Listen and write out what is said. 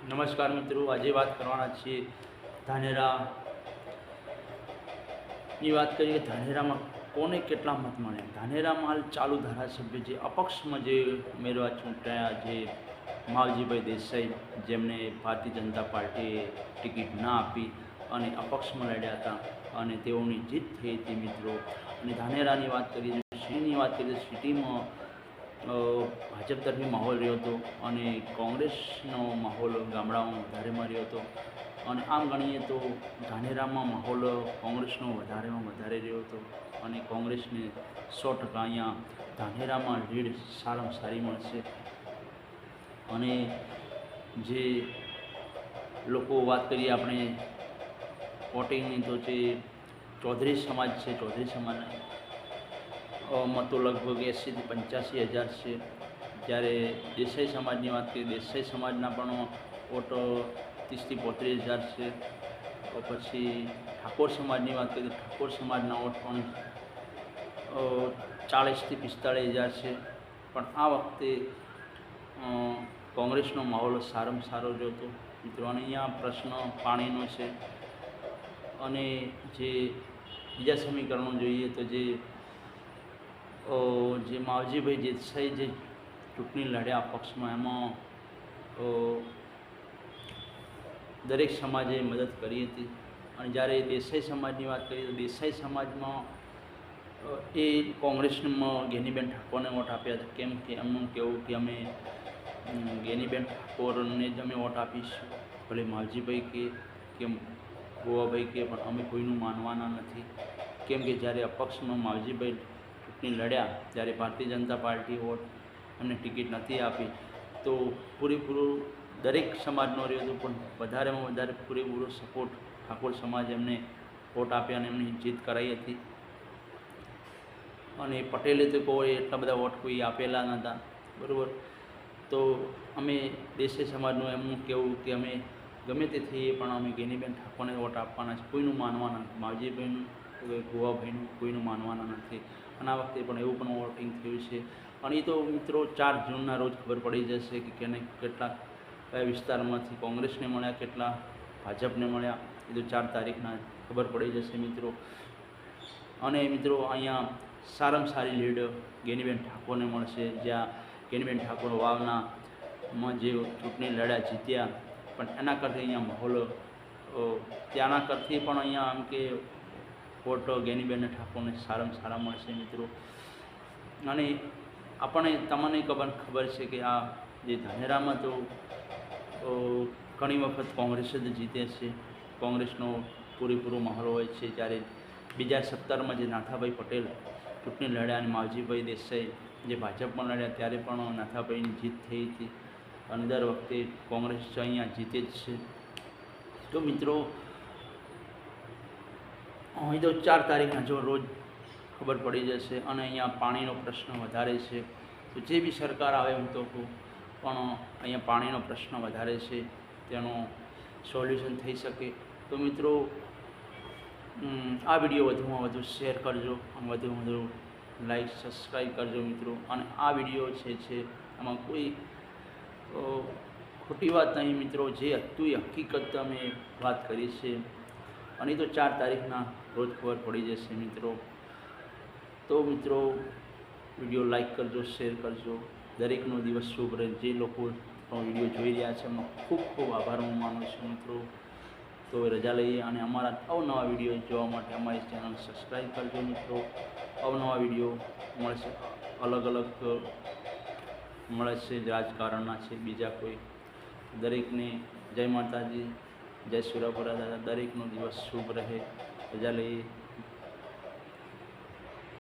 નમસ્કાર મિત્રો, આજે વાત કરવાના છીએ ધાનેરા. ની વાત કરીએ ધાનેરામાં કોને કેટલા મત મળ્યા ધાનેરામાં હાલ ચાલુ ધારાસભ્ય જે અપક્ષમાં જે ઉમેરવા ચૂંટાયા, જે માવજીભાઈ દેસાઈ જેમને ભારતીય જનતા પાર્ટીએ ટિકિટ ના આપી અને અપક્ષમાં લડ્યા હતા અને તેઓની જીત થઈ હતી મિત્રો. અને ધાનેરાની વાત કરીએ સિટીની વાત કરીએ સિટીમાં ભાજપ તરફી માહોલ રહ્યો હતો અને કોંગ્રેસનો માહોલ ગામડાઓમાં વધારેમાં રહ્યો હતો. અને આમ ગણીએ તો ધાનેરામાં માહોલ કોંગ્રેસનો વધારેમાં વધારે રહ્યો હતો અને કોંગ્રેસને સો ટકા અહીંયા ધાનેરામાં લીડ સારામાં સારી મળશે. અને જે લોકો વાત કરીએ આપણે, વોટિંગની તો જે ચૌધરી સમાજ છે, ચૌધરી સમાજના અ, મતો લગભગ એંસીથી પંચ્યાસી હજાર છે. જ્યારે દેસાઈ સમાજની વાત કરીએ દેસાઈ સમાજના પણ ઓટો ત્રીસથી પોત્રીસ હજાર છે. તો પછી ઠાકોર સમાજની વાત કરીએ તો ઠાકોર સમાજના ઓટ પણ ચાળીસથી પિસ્તાળીસ હજાર છે. પણ આ વખતે કોંગ્રેસનો માહોલ સારામાં સારો જ હતો. મિત્રો અહીંયા પ્રશ્ન પાણીનો છે. અને જે બીજા સમીકરણો જોઈએ તો જે જે માવજીભાઈ દેસાઈ જે ચૂંટણી લડ્યા પક્ષમાં, એમાં દરેક સમાજે મદદ કરી હતી. અને જ્યારે દેસાઈ સમાજની વાત કરીએ તો દેસાઈ સમાજમાં એ કોંગ્રેસમાં ગેનીબેન ઠાકોરને વોટ આપ્યા હતા. કેમ કે એમનું કહેવું કે અમે ગેનીબેન ઠાકોરને જ અમે વોટ આપીશું. ભલે માવજીભાઈ કે કે ગોવાભાઈ કે, પણ અમે કોઈનું માનવાના નથી. કેમ કે જ્યારે અપક્ષમાં માવજીભાઈ ચૂંટણી લડ્યા ત્યારે ભારતીય જનતા પાર્ટી વોટ એમને ટિકિટ નથી આપી, તો પૂરેપૂરું દરેક સમાજનો રહ્યો હતો, પણ વધારેમાં વધારે પૂરેપૂરો સપોર્ટ ઠાકોર સમાજ એમને વોટ આપ્યા અને એમની જીત કરાઈ હતી. અને પટેલે તો કોઈ એટલા બધા વોટ કોઈ આપેલા નહોતા બરાબર? તો અમે દેશે સમાજનું એમનું કહેવું કે અમે ગમે તે થઈએ, પણ અમે ગેનીબેન ઠાકોરને વોટ આપવાના છે, કોઈનું માનવાના માવજીભાઈનું ગોવાભાઈનું કોઈનું માનવાના નથી. અને આ વખતે પણ એવું પણ વોટિંગ થયું છે. અને એ તો મિત્રો ચાર જૂનના રોજ ખબર પડી જશે કે કેને કેટલા, કયા વિસ્તારમાંથી કોંગ્રેસને મળ્યા, કેટલા ભાજપને મળ્યા. એ તો ચાર તારીખના ખબર પડી જશે મિત્રો. અને મિત્રો અહીંયા સારામાં સારી લીડ ગેનીબેન ઠાકોરને મળશે. જ્યાં ગેનીબેન ઠાકોર વાવના માં જે ચૂંટણી લડ્યા, જીત્યા. પણ એના કરતાં અહીંયા માહોલ ત્યાંના કરતી પણ અહીંયા આમ કે વોટ ગેનીબેન ઠાકોરને સારામાં સારા મળશે મિત્રો. અને આપણને તમને ખબર ખબર છે કે આ જે ધાનેરામાં તો ઘણી વખત કોંગ્રેસ જ જીતે છે. કોંગ્રેસનો પૂરેપૂરો માહોલ હોય છે. જ્યારે બીજા સત્તરમાં જે નાથાભાઈ પટેલ ચૂંટણી લડ્યા અને માવજીભાઈ દેસાઈ જે ભાજપમાં લડ્યા, ત્યારે પણ નાથાભાઈની જીત થઈ હતી. અને દર વખતે કોંગ્રેસ અહીંયા જીતે જ છે. તો મિત્રો અહીં તો ચાર તારીખના જો રોજ ખબર પડી જશે અને અહીંયા પાણીનો પ્રશ્ન વધારે છે. તો જે બી સરકાર આવે હું તો કહું, પણ અહીંયા પાણીનો પ્રશ્ન વધારે છે, તેનો સોલ્યુશન થઈ શકે. તો મિત્રો આ વીડિયો વધુમાં વધુ શેર કરજો અને વધુમાં વધુ લાઈક, સબસ્ક્રાઈબ કરજો મિત્રો. અને આ વીડિયો છે છે, એમાં કોઈ ખોટી વાત નહીં મિત્રો. જે હતું એ હકીકત અમે વાત કરી છે, અને તો ચાર તારીખના રોજ ખબર પડી જશે મિત્રો. તો મિત્રો, વીડિયો લાઇક કરજો શેર કરજો. દરેકનો દિવસ શુભ રહે. જે લોકો વીડિયો જોઈ રહ્યા છે એમનો ખૂબ ખૂબ આભાર હું માનું છું મિત્રો. તો રજા લઈએ અને અમારા અવનવા વીડિયો જોવા માટે અમારી ચેનલ સબસ્ક્રાઈબ કરજો મિત્રો. અવનવા વીડિયો મળશે, અલગ અલગ મળે છે રાજકારણના છે, બીજા કોઈ. દરેકને જય માતાજી, જય સુરાપુરા દાદા. દરેકનો દિવસ શુભ રહે. લઈએ.